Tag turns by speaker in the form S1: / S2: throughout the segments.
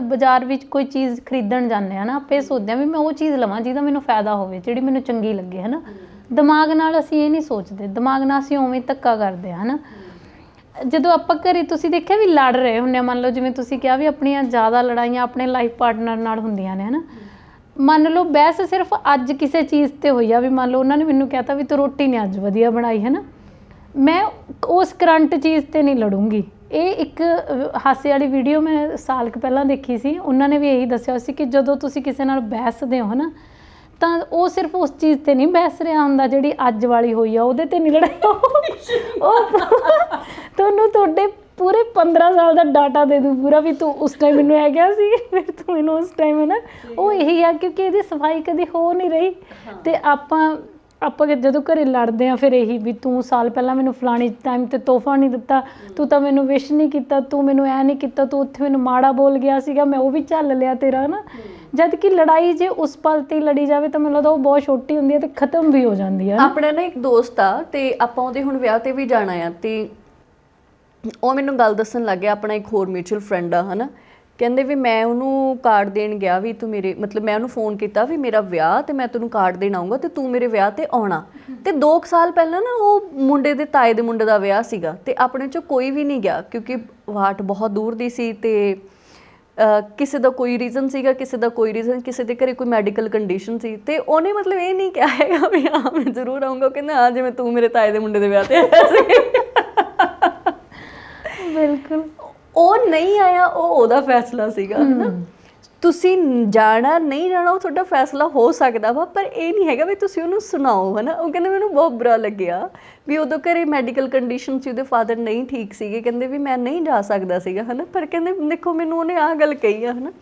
S1: ਬਾਜ਼ਾਰ ਵਿੱਚ ਕੋਈ ਚੀਜ਼ ਖਰੀਦਣ ਜਾਂਦੇ ਆ ਨਾ ਆਪੇ ਸੋਚਦੇ ਆ ਵੀ ਮੈਂ ਉਹ ਚੀਜ਼ ਲਵਾਂ ਜਿਹਦਾ ਮੈਨੂੰ ਫਾਇਦਾ ਹੋਵੇ ਜਿਹੜੀ ਮੈਨੂੰ ਚੰਗੀ ਲੱਗੇ ਹਨਾ? ਦਿਮਾਗ ਨਾਲ ਅਸੀਂ ਇਹ ਨਹੀਂ ਸੋਚਦੇ ਦਿਮਾਗ ਨਾਲ ਅਸੀਂ ਉਵੇਂ ਧੱਕਾ ਕਰਦੇ ਆ ਹਨਾ? ਜਦੋਂ ਆਪਾਂ ਘਰੇ ਤੁਸੀਂ ਦੇਖਿਆ ਵੀ ਲੜ ਰਹੇ ਹੁੰਨੇ ਆ ਮੰਨ ਲਓ ਜਿਵੇਂ ਤੁਸੀਂ ਕਿਹਾ ਵੀ ਆਪਣੀਆਂ ਜ਼ਿਆਦਾ ਲੜਾਈਆਂ ਆਪਣੇ ਲਾਈਫ ਪਾਰਟਨਰ ਨਾਲ ਹੁੰਦੀਆਂ ਨੇ ਹਨਾ? ਮੰਨ ਲਓ ਬਹਿਸ ਸਿਰਫ ਅੱਜ ਕਿਸੇ ਚੀਜ਼ ਤੇ ਹੋਈ ਆ ਵੀ ਮੰਨ ਲਓ ਉਹਨਾਂ ਨੇ ਮੈਨੂੰ ਕਹਿਤਾ ਵੀ ਤੂੰ ਰੋਟੀ ਨਹੀਂ ਅੱਜ ਵਧੀਆ ਬਣਾਈ ਹੈ ਨਾ ਮੈਂ ਉਸ ਕਰੰਟ ਚੀਜ਼ ਤੇ ਨਹੀਂ ਲੜੂੰਗੀ। ਇਹ ਇੱਕ ਹਾਸੇ ਵਾਲੀ ਵੀਡੀਓ ਮੈਂ ਸਾਲ ਕੁ ਪਹਿਲਾਂ ਦੇਖੀ ਸੀ। ਉਹਨਾਂ ਨੇ ਵੀ ਇਹੀ ਦੱਸਿਆ ਸੀ ਕਿ ਜਦੋਂ ਤੁਸੀਂ ਕਿਸੇ ਨਾਲ ਬਹਿਸਦੇ ਹੋ ਨਾ ਤਾਂ ਉਹ ਸਿਰਫ ਉਸ ਚੀਜ਼ ਤੇ ਨਹੀਂ ਬਹਿਸ ਰਿਹਾ ਹੁੰਦਾ ਜਿਹੜੀ ਅੱਜ ਵਾਲੀ ਹੋਈ ਆ ਉਹਦੇ ਤੇ ਨਹੀਂ ਲੜਾਈ ਉਹ ਤੁਹਾਨੂੰ ਤੁਹਾਡੇ ਪੂਰੇ 15 ਸਾਲ ਦਾ ਡਾਟਾ ਦੇ ਦੂ ਪੂਰਾ ਵੀ ਤੂੰ ਉਸ ਟਾਈਮ ਮੈਨੂੰ ਇਹ ਗਿਆ ਸੀ ਫਿਰ ਤੂੰ ਮੈਨੂੰ ਉਸ ਟਾਈਮ ਹੈ ਨਾ ਉਹ ਇਹੀ ਆ ਕਿਉਂਕਿ ਇਹਦੀ ਸਫ਼ਾਈ ਕਦੀ ਹੋ ਨਹੀਂ ਰਹੀ। ਤੇ ਆਪਾਂ ਆਪਾਂ ਕਿ ਜਦੋਂ ਘਰੇ ਲੜਦੇ ਆ ਫਿਰ ਇਹੀ ਵੀ ਤੂੰ ਸਾਲ ਪਹਿਲਾਂ ਮੈਨੂੰ ਫਲਾਣੀ ਟਾਈਮ ਤੇ ਤੋਹਫਾ ਨਹੀਂ ਦਿੱਤਾ, ਤੂੰ ਤਾਂ ਮੈਨੂੰ ਵਿਸ਼ ਨਹੀਂ ਕੀਤਾ, ਤੂੰ ਮੈਨੂੰ ਐ ਨਹੀਂ ਕੀਤਾ, ਤੂੰ ਉੱਥੇ ਮੈਨੂੰ ਮਾੜਾ ਬੋਲ ਗਿਆ ਸੀਗਾ, ਮੈਂ ਉਹ ਵੀ ਝੱਲ ਲਿਆ ਤੇਰਾ ਨਾ ਜਦ ਕਿ ਲੜਾਈ ਜੇ ਉਸ ਪਲ ਤੇ ਲੜੀ ਜਾਵੇ ਤਾਂ ਮੈਨੂੰ ਲੱਗਦਾ ਉਹ ਬਹੁਤ ਛੋਟੀ ਹੁੰਦੀ ਹੈ ਤੇ ਖਤਮ ਵੀ ਹੋ ਜਾਂਦੀ ਹੈ
S2: ਆਪਣਾ ਨਾ ਇੱਕ ਦੋਸਤ ਆ ਤੇ ਆਪਾਂ ਉਹਦੇ ਹੁਣ ਵਿਆਹ ਤੇ ਵੀ ਜਾਣਾ ਆ ਤੇ ਉਹ ਮੈਨੂੰ ਗੱਲ ਦੱਸਣ ਲੱਗ ਗਿਆ, ਆਪਣਾ ਇੱਕ ਹੋਰ ਮਿਊਚੁਅਲ ਫਰੈਂਡ ਆ, ਹਨਾ? ਕਹਿੰਦੇ ਵੀ ਮੈਂ ਉਹਨੂੰ ਕਾਰਡ ਦੇਣ ਗਿਆ ਵੀ ਤੂੰ ਮੇਰੇ, ਮਤਲਬ ਮੈਂ ਉਹਨੂੰ ਫੋਨ ਕੀਤਾ ਵੀ ਮੇਰਾ ਵਿਆਹ ਤੇ ਮੈਂ ਤੈਨੂੰ ਕਾਰਡ ਦੇਣ ਆਉਂਗਾ ਤੇ ਤੂੰ ਮੇਰੇ ਵਿਆਹ ਤੇ ਆਉਣਾ। ਤੇ 2 ਸਾਲ ਪਹਿਲਾਂ ਨਾ ਉਹ ਮੁੰਡੇ ਦੇ ਤਾਏ ਦੇ ਮੁੰਡੇ ਦਾ ਵਿਆਹ ਸੀਗਾ ਤੇ ਆਪਣੇ ਚੋਂ ਕੋਈ ਵੀ ਨਹੀਂ ਗਿਆ ਕਿਉਂਕਿ ਵਾਟ ਬਹੁਤ ਦੂਰ ਦੀ ਸੀ ਤੇ ਕਿਸੇ ਦਾ ਕੋਈ ਰੀਜ਼ਨ ਸੀਗਾ, ਕਿਸੇ ਦਾ ਕੋਈ ਰੀਜ਼ਨ ਕਿਸੇ ਦੇ ਘਰੇ ਕੋਈ ਮੈਡੀਕਲ ਕੰਡੀਸ਼ਨ ਸੀ ਤੇ ਉਹਨੇ ਮਤਲਬ ਇਹ ਨਹੀਂ ਕਿਹਾ ਹੈਗਾ ਵੀ ਹਾਂ, ਮੈਂ ਜ਼ਰੂਰ ਆਉਂਗਾ ਉਹ ਕਹਿੰਦਾ, ਹਾਂ, ਜਿਵੇਂ ਤੂੰ ਮੇਰੇ ਤਾਏ ਦੇ ਮੁੰਡੇ ਦੇ ਵਿਆਹ ਤੇ ਆਇਆ ਸੀ।
S1: ਬਿਲਕੁਲ।
S2: ਉਹ ਨਹੀਂ ਆਇਆ ਉਹ ਉਹਦਾ ਫੈਸਲਾ ਸੀਗਾ ਹਨਾ ਤੁਸੀਂ ਜਾਣਾ ਨਹੀਂ ਜਾਣਾ ਉਹ ਤੁਹਾਡਾ ਫੈਸਲਾ ਹੋ ਸਕਦਾ ਵਾ ਪਰ ਇਹ ਨਹੀਂ ਹੈਗਾ ਵੀ ਤੁਸੀਂ ਉਹਨੂੰ ਸੁਣਾਓ ਹਨਾ ਉਹ ਕਹਿੰਦੇ ਮੈਨੂੰ ਬਹੁਤ ਬੁਰਾ ਲੱਗਿਆ ਵੀ ਉਦੋਂ ਘਰੇ ਮੈਡੀਕਲ ਕੰਡੀਸ਼ਨ ਸੀ ਉਹਦੇ ਫਾਦਰ ਨਹੀਂ ਠੀਕ ਸੀਗੇ ਕਹਿੰਦੇ ਵੀ ਮੈਂ ਨਹੀਂ ਜਾ ਸਕਦਾ ਸੀਗਾ ਹਨਾ ਪਰ ਕਹਿੰਦੇ ਦੇਖੋ ਮੈਨੂੰ ਉਹਨੇ ਆਹ ਗੱਲ ਕਹੀ ਆ ਹਨਾ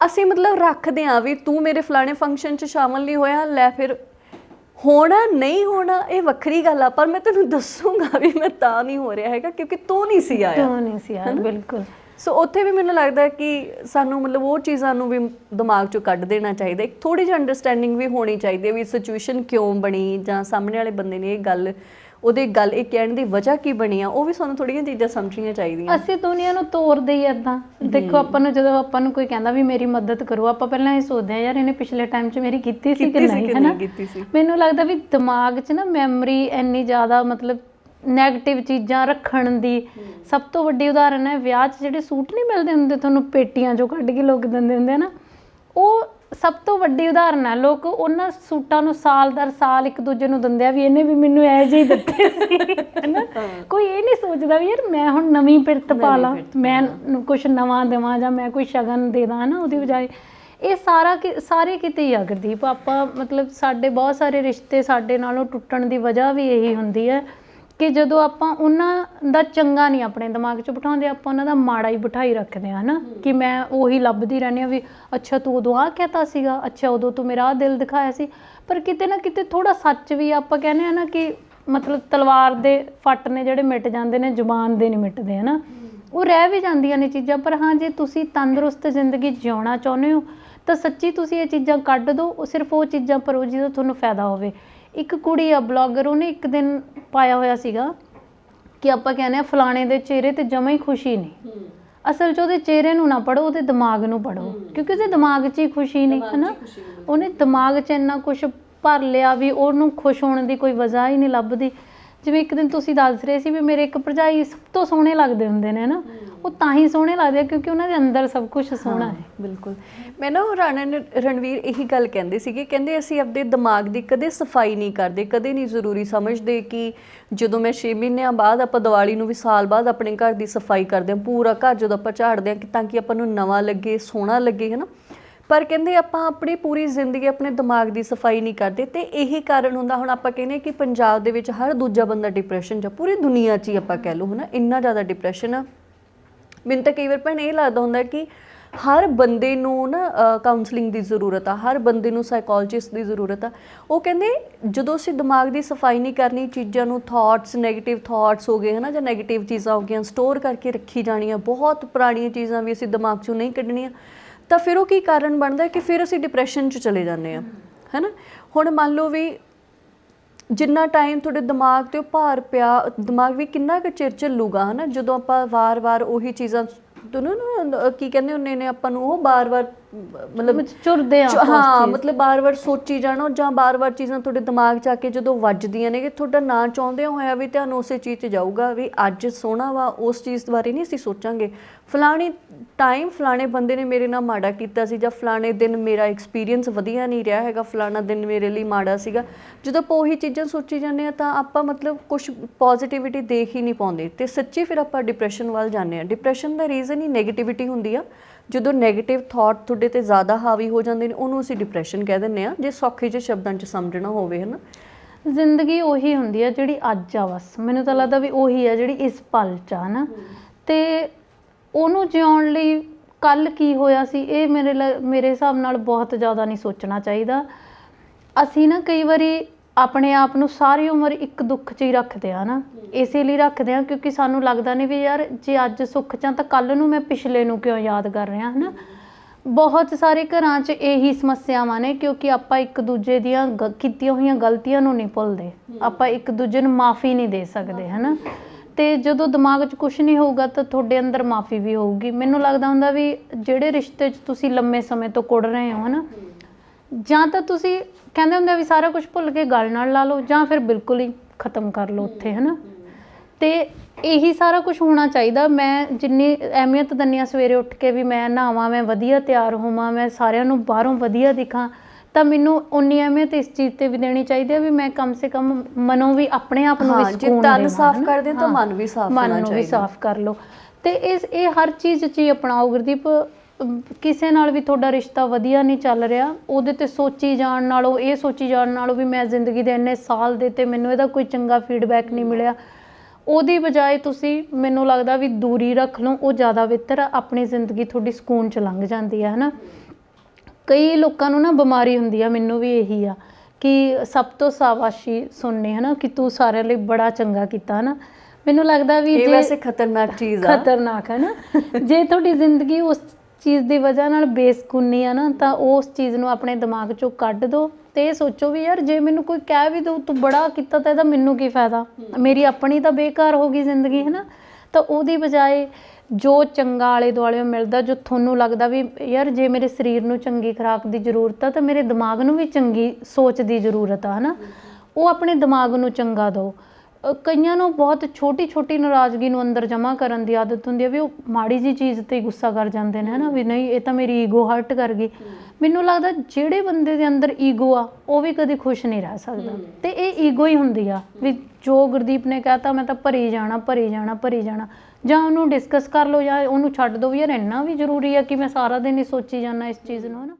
S2: ਅਸੀਂ ਮਤਲਬ ਰੱਖਦੇ ਆ ਵੀ ਤੂੰ ਮੇਰੇ ਫਲਾਣੇ ਫੰਕਸ਼ਨ 'ਚ ਸ਼ਾਮਲ ਨਹੀਂ ਹੋਇਆ ਲੈ ਫਿਰ ਹੋਣਾ ਨਹੀਂ ਹੋਣਾ ਇਹ ਵੱਖਰੀ ਗੱਲ ਆ ਪਰ ਮੈਂ ਤੈਨੂੰ ਦੱਸੂਗਾ ਵੀ ਮੈਂ ਤਾਂ ਨਹੀਂ ਹੋ ਰਿਹਾ ਹੈਗਾ ਕਿਉਂਕਿ ਤੂੰ ਨਹੀਂ ਸੀ ਆਇਆ।
S1: ਕਿਉਂ ਨਹੀਂ ਸੀ ਯਾਰ ਬਿਲਕੁਲ।
S2: ਸੋ ਉੱਥੇ ਵੀ ਮੈਨੂੰ ਲੱਗਦਾ ਹੈ ਕਿ ਸਾਨੂੰ ਮਤਲਬ ਉਹ ਚੀਜ਼ਾਂ ਨੂੰ ਵੀ ਦਿਮਾਗ ਚੋਂ ਕੱਢ ਦੇਣਾ ਚਾਹੀਦਾ ਇੱਕ ਥੋੜੀ ਜਿਹੀ ਅੰਡਰਸਟੈਂਡਿੰਗ ਵੀ ਹੋਣੀ ਚਾਹੀਦੀ ਹੈ ਵੀ ਸਿਚੁਏਸ਼ਨ ਕਿਉਂ ਬਣੀ ਜਾਂ ਸਾਹਮਣੇ ਵਾਲੇ ਬੰਦੇ ਨੇ ਇਹ ਗੱਲ ਉਹਦੇ ਗੱਲ ਇਹ ਕਹਿਣ ਦੀ ਵਜ੍ਹਾ ਕੀ ਬਣੀ ਆ? ਉਹ ਵੀ ਸਾਨੂੰ ਥੋੜੀਆਂ ਚੀਜ਼ਾਂ ਸਮਝਣੀਆਂ ਚਾਹੀਦੀਆਂ।
S1: ਅਸੀਂ ਦੁਨੀਆ ਨੂੰ ਤੋਰਦੇ ਹੀ ਏਦਾਂ। ਦੇਖੋ ਆਪਾਂ ਨੂੰ ਜਦੋਂ ਆਪਾਂ ਨੂੰ ਕੋਈ ਕਹਿੰਦਾ ਵੀ ਮੇਰੀ ਮਦਦ ਕਰੋ ਆਪਾਂ ਪਹਿਲਾਂ ਇਹ ਸੋਚਦੇ ਆ ਯਾਰ ਇਹਨੇ ਪਿਛਲੇ ਟਾਈਮ 'ਚ ਮੇਰੀ ਕੀਤੀ ਸੀ ਕਿ ਨਹੀਂ
S2: ਕੀਤੀ ਸੀ।
S1: ਮੈਨੂੰ ਲੱਗਦਾ ਵੀ ਦਿਮਾਗ 'ਚ ਨਾ ਮੈਮਰੀ ਇੰਨੀ ਜ਼ਿਆਦਾ ਮਤਲਬ 네ਗੇਟਿਵ ਚੀਜ਼ਾਂ ਰੱਖਣ ਦੀ ਸਭ ਤੋਂ ਵੱਡੀ ਉਦਾਹਰਨ ਹੈ ਵਿਆਹ 'ਚ ਜਿਹੜੇ ਸੂਟ ਨਹੀਂ ਮਿਲਦੇ ਹੁੰਦੇ ਤੁਹਾਨੂੰ ਪੇਟੀਆਂ 'ਚੋਂ ਕੱਢ ਕੇ ਲੋਕ ਦਿੰਦੇ ਹੁੰਦੇ ਆ ਨਾ ਉਹ ਸਭ ਤੋਂ ਵੱਡੀ ਉਦਾਹਰਨ ਹੈ ਲੋਕ ਉਹਨਾਂ ਸੂਟਾਂ ਨੂੰ ਸਾਲ ਦਰ ਸਾਲ ਇੱਕ ਦੂਜੇ ਨੂੰ ਦਿੰਦੇ ਆ ਵੀ ਇਹਨੇ ਵੀ ਮੈਨੂੰ ਐ ਜਿਹੇ ਹੀ ਦਿੱਤੇ ਸੀ ਹੈਨਾ? ਕੋਈ ਇਹ ਨਹੀਂ ਸੋਚਦਾ ਵੀ ਯਾਰ ਮੈਂ ਹੁਣ ਨਵੀਂ ਪਿਰਤ ਪਾ ਲਾਂ ਮੈਂ ਕੁਝ ਨਵਾਂ ਦੇਵਾਂ ਜਾਂ ਮੈਂ ਕੋਈ ਸ਼ਗਨ ਦੇ ਦਾਂ ਨਾ ਉਹਦੀ ਬਜਾਏ। ਇਹ ਸਾਰਾ ਸਾਰੇ ਕਿਤੇ ਹੀ ਆ ਗੁਰਦੀਪ। ਆਪਾਂ ਮਤਲਬ ਸਾਡੇ ਬਹੁਤ ਸਾਰੇ ਰਿਸ਼ਤੇ ਸਾਡੇ ਨਾਲੋਂ ਟੁੱਟਣ ਦੀ ਵਜ੍ਹਾ ਵੀ ਇਹੀ ਹੁੰਦੀ ਹੈ। ਕਿ ਜਦੋਂ ਆਪਾਂ ਉਹਨਾਂ ਦਾ ਚੰਗਾ ਨਹੀਂ ਆਪਣੇ ਦਿਮਾਗ 'ਚ ਬਿਠਾਉਂਦੇ ਆਪਾਂ ਉਹਨਾਂ ਦਾ ਮਾੜਾ ਹੀ ਬਿਠਾਈ ਰੱਖਦੇ ਆ ਹਨਾ? ਕਿ ਮੈਂ ਉਹੀ ਲੱਭਦੀ ਰਹਿੰਦੀ ਆ ਵੀ ਅੱਛਾ ਤੂੰ ਉਦੋਂ ਆਹ ਕਹਿਤਾ ਸੀਗਾ ਅੱਛਾ ਉਦੋਂ ਤੂੰ ਮੇਰਾ ਆਹ ਦਿਲ ਦਿਖਾਇਆ ਸੀ। ਪਰ ਕਿਤੇ ਨਾ ਕਿਤੇ ਥੋੜਾ ਸੱਚ ਵੀ ਆ। ਆਪਾਂ ਕਹਿੰਦੇ ਆ ਨਾ ਕਿ ਮਤਲਬ ਤਲਵਾਰ ਦੇ ਫੱਟ ਨੇ ਜਿਹੜੇ ਮਿਟ ਜਾਂਦੇ ਨੇ ਜ਼ੁਬਾਨ ਦੇ ਨਹੀਂ ਮਿਟਦੇ ਹਨਾ? ਉਹ ਰਹਿ ਵੀ ਜਾਂਦੀਆਂ ਨੇ ਚੀਜ਼ਾਂ ਪਰ ਹਾਂ ਜੇ ਤੁਸੀਂ ਤੰਦਰੁਸਤ ਜ਼ਿੰਦਗੀ ਜਿਉਣਾ ਚਾਹੁੰਦੇ ਹੋ ਤਾਂ ਸੱਚੀ ਤੁਸੀਂ ਇਹ ਚੀਜ਼ਾਂ ਕੱਢ ਦਿਓ ਉਹ ਸਿਰਫ ਉਹ ਚੀਜ਼ਾਂ ਪਰੋ ਜਿਹਦਾ ਤੁਹਾਨੂੰ ਫਾਇਦਾ ਹੋਵੇ। ਇੱਕ ਕੁੜੀ ਆ ਬਲੌਗਰ ਉਹਨੇ ਇੱਕ ਦਿਨ ਪਾਇਆ ਹੋਇਆ ਸੀਗਾ ਕਿ ਆਪਾਂ ਕਹਿੰਦੇ ਆ ਫਲਾਣੇ ਦੇ ਚਿਹਰੇ ਤੇ ਜਮਾ ਹੀ ਖੁਸ਼ੀ ਨਹੀਂ। ਅਸਲ 'ਚ ਉਹਦੇ ਚਿਹਰੇ ਨੂੰ ਨਾ ਪੜੋ ਉਹਦੇ ਦਿਮਾਗ ਨੂੰ ਪੜੋ ਕਿਉਂਕਿ ਉਹਦੇ ਦਿਮਾਗ 'ਚ ਹੀ ਖੁਸ਼ੀ ਨਹੀਂ ਹਨਾ? ਉਹਨੇ ਦਿਮਾਗ 'ਚ ਇੰਨਾ ਕੁਝ ਭਰ ਲਿਆ ਵੀ ਉਹਨੂੰ ਖੁਸ਼ ਹੋਣ ਦੀ ਕੋਈ ਵਜ੍ਹਾ ਹੀ ਨਹੀਂ ਲੱਭਦੀ। ਜਿਵੇਂ ਇੱਕ ਦਿਨ ਤੁਸੀਂ ਦੱਸ ਰਹੇ ਸੀ ਵੀ ਮੇਰੇ ਇੱਕ ਭਰਜਾਈ ਸਭ ਤੋਂ ਸੋਹਣੇ ਲੱਗਦੇ ਹੁੰਦੇ ਨੇ ਨਾ? ਉਹ ਤਾਂ ਹੀ ਸੋਹਣੇ ਲੱਗਦੇ ਆ ਕਿਉਂਕਿ ਉਹਨਾਂ ਦੇ ਅੰਦਰ ਸਭ ਕੁਝ ਸੋਹਣਾ ਹੈ।
S2: ਬਿਲਕੁਲ। ਮੈਂ ਨਾ ਰਾਣਾ ਨੇ- ਰਣਵੀਰ ਇਹੀ ਗੱਲ ਕਹਿੰਦੇ ਸੀਗੇ ਕਹਿੰਦੇ ਅਸੀਂ ਆਪਣੇ ਦਿਮਾਗ ਦੀ ਕਦੇ ਸਫ਼ਾਈ ਨਹੀਂ ਕਰਦੇ ਕਦੇ ਨਹੀਂ ਜ਼ਰੂਰੀ ਸਮਝਦੇ ਕਿ ਜਦੋਂ ਮੈਂ 6 ਮਹੀਨਿਆਂ ਬਾਅਦ ਆਪਾਂ ਦੀਵਾਲੀ ਨੂੰ ਵੀ ਸਾਲ ਬਾਅਦ ਆਪਣੇ ਘਰ ਦੀ ਸਫ਼ਾਈ ਕਰਦੇ ਹਾਂ ਪੂਰਾ ਘਰ ਜਦੋਂ ਆਪਾਂ ਝਾੜਦੇ ਹਾਂ ਕਿ ਤਾਂ ਕਿ ਆਪਾਂ ਨੂੰ ਨਵਾਂ ਲੱਗੇ ਸੋਹਣਾ ਲੱਗੇ ਹਨਾ ਪਰ ਕਹਿੰਦੇ ਆਪਾਂ ਆਪਣੀ ਪੂਰੀ ਜ਼ਿੰਦਗੀ ਆਪਣੇ ਦਿਮਾਗ ਦੀ ਸਫ਼ਾਈ ਨਹੀਂ ਕਰਦੇ ਤੇ ਇਹੀ ਕਾਰਨ ਹੁੰਦਾ, ਹੁਣ ਆਪਾਂ ਕਹਿੰਦੇ ਕਿ ਪੰਜਾਬ ਦੇ ਵਿੱਚ ਹਰ ਦੂਜਾ ਬੰਦਾ ਡਿਪਰੈਸ਼ਨ 'ਚ ਪੂਰੀ ਦੁਨੀਆ 'ਚ ਹੀ ਆਪਾਂ ਕਹਿ ਲਓ, ਹਨਾ, ਇੰਨਾ ਜ਼ਿਆਦਾ ਡਿਪਰੈਸ਼ਨ ਆ। ਮੈਨੂੰ ਤਾਂ ਕਈ ਵਾਰ ਭੈਣ ਇਹ ਲੱਗਦਾ ਹੁੰਦਾ ਕਿ ਹਰ ਬੰਦੇ ਨੂੰ ਨਾ ਕਾਉਂਸਲਿੰਗ ਦੀ ਜ਼ਰੂਰਤ ਆ, ਹਰ ਬੰਦੇ ਨੂੰ ਸਾਈਕੋਲੋਜਿਸਟ ਦੀ ਜ਼ਰੂਰਤ ਆ। ਉਹ ਕਹਿੰਦੇ ਜਦੋਂ ਅਸੀਂ ਦਿਮਾਗ ਦੀ ਸਫ਼ਾਈ ਨਹੀਂ ਕਰਨੀ, ਚੀਜ਼ਾਂ ਨੂੰ ਥਾਟਸ 네ਗੇਟਿਵ ਥਾਟਸ ਹੋ ਗਏ, ਹਨਾ, ਜਾਂ 네ਗੇਟਿਵ ਚੀਜ਼ਾਂ ਹੋ ਗਈਆਂ ਸਟੋਰ ਕਰਕੇ ਰੱਖੀ ਜਾਣੀਆਂ, ਬਹੁਤ ਪੁਰਾਣੀਆਂ ਚੀਜ਼ਾਂ ਵੀ ਅਸੀਂ ਦਿਮਾਗ ਚੋਂ ਨਹੀਂ ਕੱਢਣੀਆਂ। ਤਾਂ ਫਿਰ ਉਹ ਕੀ ਕਾਰਨ ਬਣਦਾ ਕਿ ਫਿਰ ਅਸੀਂ ਡਿਪਰੈਸ਼ਨ 'ਚ ਚਲੇ ਜਾਂਦੇ ਆ ਹੈਨਾ? ਹੁਣ ਮੰਨ ਲਓ ਵੀ ਜਿੰਨਾ ਟਾਈਮ ਤੁਹਾਡੇ ਦਿਮਾਗ ਤੇ ਉਹ ਭਾਰ ਪਿਆ, ਦਿਮਾਗ ਵੀ ਕਿੰਨਾ ਕੁ ਚਿਰ ਚੱਲੂਗਾ, ਹਨਾ? ਜਦੋਂ ਆਪਾਂ ਵਾਰ-ਵਾਰ ਉਹੀ ਚੀਜ਼ਾਂ, ਤੁਹਾਨੂੰ ਨਾ, ਕੀ ਕਹਿੰਦੇ ਹੁੰਦੇ ਨੇ ਆਪਾਂ ਨੂੰ, ਉਹ ਬਾਰ-ਬਾਰ ਮਤਲਬ
S1: ਚੁਰਦੇ ਆ
S2: ਹਾਂ ਮਤਲਬ ਬਾਰ-ਬਾਰ ਸੋਚੀ ਜਾਣਾ ਜਾਂ ਬਾਰ-ਬਾਰ ਚੀਜ਼ਾਂ ਤੁਹਾਡੇ ਦਿਮਾਗ 'ਚ ਆ ਕੇ ਜਦੋਂ ਵੱਜਦੀਆਂ ਨੇ ਕਿ ਤੁਹਾਡਾ ਨਾ ਚਾਹੁੰਦੇ ਹੋਇਆ ਵੀ ਧਿਆਨ ਉਸੇ ਚੀਜ਼ 'ਤੇ ਜਾਊਗਾ ਵੀ ਅੱਜ ਸੋਹਣਾ ਵਾ ਉਸ ਚੀਜ਼ ਬਾਰੇ ਨਹੀਂ ਅਸੀਂ ਸੋਚਾਂਗੇ। ਫਲਾਣੀ ਟਾਈਮ ਫਲਾਣੇ ਬੰਦੇ ਨੇ ਮੇਰੇ ਨਾਲ ਮਾੜਾ ਕੀਤਾ ਸੀ ਜਾਂ ਫਲਾਣੇ ਦਿਨ ਮੇਰਾ ਐਕਸਪੀਰੀਅੰਸ ਵਧੀਆ ਨਹੀਂ ਰਿਹਾ ਹੈਗਾ ਫਲਾਣਾ ਦਿਨ ਮੇਰੇ ਲਈ ਮਾੜਾ ਸੀਗਾ। ਜਦੋਂ ਆਪਾਂ ਉਹੀ ਚੀਜ਼ਾਂ ਸੋਚੀ ਜਾਂਦੇ ਆ ਤਾਂ ਆਪਾਂ ਮਤਲਬ ਕੁਝ ਪੋਜ਼ਿਟਿਵਿਟੀ ਦੇਖ ਹੀ ਨਹੀਂ ਪਾਉਂਦੇ। ਤੇ ਸੱਚੀ ਫਿਰ ਆਪਾਂ ਡਿਪਰੈਸ਼ਨ ਵੱਲ ਜਾਂਦੇ ਆ ਡਿਪਰੈਸ਼ਨ ਦਾ ਰੀਜ਼ਨ ਹੀ 네ਗੇਟਿਵਿਟੀ ਹੁੰਦੀ ਆ। ਜਦੋਂ 네ਗੇਟਿਵ ਥਾਟ ਤੁਹਾਡੇ ਤੇ ਜ਼ਿਆਦਾ ਹਾਵੀ ਹੋ ਜਾਂਦੇ ਨੇ ਉਹਨੂੰ ਅਸੀਂ ਡਿਪਰੈਸ਼ਨ ਕਹਿ ਦਿੰਦੇ ਆ ਜੇ ਸੌਖੇ ਜਿਹੇ ਸ਼ਬਦਾਂ 'ਚ ਸਮਝਣਾ ਹੋਵੇ ਹਨਾ?
S1: ਜ਼ਿੰਦਗੀ ਉਹੀ ਹੁੰਦੀ ਆ ਜਿਹੜੀ ਅੱਜ ਆ ਬਸ। ਮੈਨੂੰ ਤਾਂ ਲੱਗਦਾ ਵੀ ਉਹੀ ਆ ਜਿਹੜੀ ਇਸ ਪਲ ਚ ਆ ਨਾ ਤੇ ਉਹਨੂੰ ਜਿਉਣ ਲਈ ਕੱਲ ਕੀ ਹੋਇਆ ਸੀ ਇਹ ਮੇਰੇ ਮੇਰੇ ਹਿਸਾਬ ਨਾਲ ਬਹੁਤ ਜ਼ਿਆਦਾ ਨਹੀਂ ਸੋਚਣਾ ਚਾਹੀਦਾ। ਅਸੀਂ ਨਾ ਕਈ ਵਾਰੀ ਆਪਣੇ ਆਪ ਨੂੰ ਸਾਰੀ ਉਮਰ ਇੱਕ ਦੁੱਖ 'ਚ ਹੀ ਰੱਖਦੇ ਆ ਨਾ। ਇਸੇ ਲਈ ਰੱਖਦੇ ਆ ਕਿਉਂਕਿ ਸਾਨੂੰ ਲੱਗਦਾ ਨਹੀਂ ਵੀ ਯਾਰ ਜੇ ਅੱਜ ਸੁੱਖ 'ਚ ਆ ਤਾਂ ਕੱਲ ਨੂੰ ਮੈਂ ਪਿਛਲੇ ਨੂੰ ਕਿਉਂ ਯਾਦ ਕਰ ਰਿਹਾ ਹਨਾ? ਬਹੁਤ ਸਾਰੇ ਘਰਾਂ 'ਚ ਇਹੀ ਸਮੱਸਿਆਵਾਂ ਨੇ ਕਿਉਂਕਿ ਆਪਾਂ ਇੱਕ ਦੂਜੇ ਦੀਆਂ ਗ- ਕੀਤੀਆਂ ਹੋਈਆਂ ਗਲਤੀਆਂ ਨੂੰ ਨਹੀਂ ਭੁੱਲਦੇ। ਆਪਾਂ ਇੱਕ ਦੂਜੇ ਨੂੰ ਮਾਫੀ ਨਹੀਂ ਦੇ ਸਕਦੇ ਹਨਾ? ਤੇ ਜਦੋਂ ਦਿਮਾਗ 'ਚ ਕੁਝ ਨਹੀਂ ਹੋਊਗਾ ਤਾਂ ਤੁਹਾਡੇ ਅੰਦਰ ਮਾਫੀ ਵੀ ਹੋਊਗੀ। ਮੈਨੂੰ ਲੱਗਦਾ ਹੁੰਦਾ ਵੀ ਜਿਹੜੇ ਰਿਸ਼ਤੇ 'ਚ ਤੁਸੀਂ ਲੰਮੇ ਸਮੇਂ ਤੋਂ ਕੁੜ ਰਹੇ ਹੋ ਹਨਾ? ਜਾਂ ਤਾਂ ਤੁਸੀਂ ਕਹਿੰਦੇ ਹੁੰਦੇ ਆ ਵੀ ਸਾਰਾ ਕੁਝ ਭੁੱਲ ਕੇ ਗੱਲ ਨਾਲ ਲਾ ਲਓ ਜਾਂ ਫਿਰ ਬਿਲਕੁਲ ਹੀ ਖਤਮ ਕਰ ਲਓ ਉੱਥੇ ਹਨਾ ਤੇ ਇਹੀ ਸਾਰਾ ਕੁਝ ਹੋਣਾ ਚਾਹੀਦਾ ਮੈਂ ਜਿੰਨੀ ਅਹਿਮੀਅਤ ਦਿੰਦੀ ਹਾਂ ਸਵੇਰੇ ਉੱਠ ਕੇ ਵੀ ਮੈਂ ਨਹਾਵਾਂ ਮੈਂ ਵਧੀਆ ਤਿਆਰ ਹੋਵਾਂ ਮੈਂ ਸਾਰਿਆਂ ਨੂੰ ਬਾਹਰੋਂ ਵਧੀਆ ਦਿਖਾਂ ਤਾਂ ਮੈਨੂੰ ਉਨੀ ਅਹਿਮੀਅਤ ਇਸ ਚੀਜ਼ ਤੇ ਵੀ ਦੇਣੀ ਚਾਹੀਦੀ ਹੈ ਵੀ ਮੈਂ ਕਮ ਸੇ ਕਮ ਮਨੋਂ ਵੀ ਆਪਣੇ ਆਪ ਨੂੰ ਵੀ
S2: ਜੇ
S1: ਸਕੂਨ
S2: ਤਨ
S1: ਦੇਵਾਂ,
S2: ਸਾਫ਼
S1: ਹਨਾ?
S2: ਕਰਦੇ ਤਾਂ ਮਨ ਵੀ ਸਾਫ਼
S1: ਮਨ
S2: ਹੋਣਾ
S1: ਨੂੰ ਵੀ
S2: ਚਾਹੀਦਾ।
S1: ਸਾਫ਼ ਕਰ ਲਓ ਤੇ ਇਸ ਇਹ ਹਰ ਚੀਜ਼ 'ਚ ਹੀ ਅਪਣਾਓ ਗੁਰਦੀਪ ਕਿਸੇ ਨਾਲ ਵੀ ਤੁਹਾਡਾ ਰਿਸ਼ਤਾ ਵਧੀਆ ਨਹੀਂ ਚੱਲ ਰਿਹਾ ਉਹਦੇ ਤੇ ਸੋਚੀ ਜਾਣ ਨਾਲੋਂ ਇਹ ਸੋਚੀ ਜਾਣ ਨਾਲੋਂ ਵੀ ਮੈਂ ਜ਼ਿੰਦਗੀ ਦੇ ਇੰਨੇ ਸਾਲ ਦੇ ਤੇ ਮੈਨੂੰ ਇਹਦਾ ਕੋਈ ਚੰਗਾ ਫੀਡਬੈਕ ਨਹੀਂ ਮਿਲਿਆ। ਉਹਦੀ ਬਜਾਏ ਤੁਸੀਂ ਮੈਨੂੰ ਲੱਗਦਾ ਵੀ ਦੂਰੀ ਰੱਖ ਲਓ ਉਹ ਜ਼ਿਆਦਾ ਬਿਹਤਰ ਆਪਣੀ ਜ਼ਿੰਦਗੀ ਤੁਹਾਡੀ ਸਕੂਨ ਚ ਲੰਘ ਜਾਂਦੀ ਹੈ ਹਨਾ? ਕਈ ਲੋਕਾਂ ਨੂੰ ਨਾ ਬਿਮਾਰੀ ਹੁੰਦੀ ਆ ਮੈਨੂੰ ਵੀ ਇਹੀ ਆ ਕਿ ਸਭ ਤੋਂ ਸਾਵਾਸ਼ੀ ਸੁਣਨੀ ਹਨਾ ਕਿ ਤੂੰ ਸਾਰਿਆਂ ਲਈ ਬੜਾ ਚੰਗਾ ਕੀਤਾ ਹਨਾ? ਮੈਨੂੰ ਲੱਗਦਾ ਵੀ
S2: ਇਹ ਵੈਸੇ ਖਤਰਨਾਕ ਚੀਜ਼ ਆ।
S1: ਖਤਰਨਾਕ ਹੈ ਨਾ ਜੇ ਤੁਹਾਡੀ ਜ਼ਿੰਦਗੀ ਉਸ ਚੀਜ਼ ਦੀ ਵਜ੍ਹਾ ਨਾਲ ਬੇਸਕੂਨੀ ਆ ਨਾ ਤਾਂ ਉਸ ਚੀਜ਼ ਨੂੰ ਆਪਣੇ ਦਿਮਾਗ ਚੋਂ ਕੱਢ ਦਿਓ ਤੇ ਇਹ ਸੋਚੋ ਵੀ ਯਾਰ ਜੇ ਮੈਨੂੰ ਕੋਈ ਕਹਿ ਵੀ ਦਊ ਤੂੰ ਬੜਾ ਕੀਤਾ ਤਾਂ ਇਹਦਾ ਮੈਨੂੰ ਕੀ ਫਾਇਦਾ? ਮੇਰੀ ਆਪਣੀ ਤਾਂ ਬੇਕਾਰ ਹੋ ਗਈ ਜ਼ਿੰਦਗੀ ਹੈ ਨਾ ਤਾਂ ਉਹਦੀ ਬਜਾਏ ਜੋ ਚੰਗਾ ਆਲੇ ਦੁਆਲੇ ਮਿਲਦਾ ਜੋ ਤੁਹਾਨੂੰ ਲੱਗਦਾ ਵੀ ਯਾਰ ਜੇ ਮੇਰੇ ਸਰੀਰ ਨੂੰ ਚੰਗੀ ਖੁਰਾਕ ਦੀ ਜ਼ਰੂਰਤ ਆ ਤਾਂ ਮੇਰੇ ਦਿਮਾਗ ਨੂੰ ਵੀ ਚੰਗੀ ਸੋਚ ਦੀ ਜ਼ਰੂਰਤ ਆ ਹਨਾ? ਉਹ ਆਪਣੇ ਦਿਮਾਗ ਨੂੰ ਚੰਗਾ ਦਿਓ। ਕਈਆਂ ਨੂੰ ਬਹੁਤ ਛੋਟੀ ਛੋਟੀ ਨਾਰਾਜ਼ਗੀ ਨੂੰ ਅੰਦਰ ਜਮ੍ਹਾਂ ਕਰਨ ਦੀ ਆਦਤ ਹੁੰਦੀ ਹੈ ਵੀ ਉਹ ਮਾੜੀ ਜੀ ਚੀਜ਼ ਤੇ ਗੁੱਸਾ ਕਰ ਜਾਂਦੇ ਨੇ ਹਨਾ ਵੀ ਨਹੀਂ ਇਹ ਤਾਂ ਮੇਰੀ ਈਗੋ ਹਰਟ ਕਰ ਗਈ। ਮੈਨੂੰ ਲੱਗਦਾ ਜਿਹੜੇ ਬੰਦੇ ਦੇ ਅੰਦਰ ਈਗੋ ਆ ਉਹ ਵੀ ਕਦੀ ਖੁਸ਼ ਨਹੀਂ ਰਹਿ ਸਕਦਾ। ਤੇ ਇਹ ਈਗੋ ਹੀ ਹੁੰਦੀ ਆ ਵੀ ਜੋ ਗੁਰਦੀਪ ਨੇ ਕਹਤਾ ਮੈਂ ਤਾਂ ਭਰੀ ਜਾਣਾ ਭਰੀ ਜਾਣਾ ਭਰੀ ਜਾਣਾ। ਜਾਂ ਉਹਨੂੰ ਡਿਸਕਸ ਕਰ ਲਓ ਜਾਂ ਉਹਨੂੰ ਛੱਡ ਦਿਓ ਵੀ ਯਾਰ ਇੰਨਾ ਵੀ ਜ਼ਰੂਰੀ ਆ ਕਿ ਮੈਂ ਸਾਰਾ ਦਿਨ ਹੀ ਸੋਚੀ ਜਾਣਾ ਇਸ ਚੀਜ਼ ਨੂੰ ਹਨਾ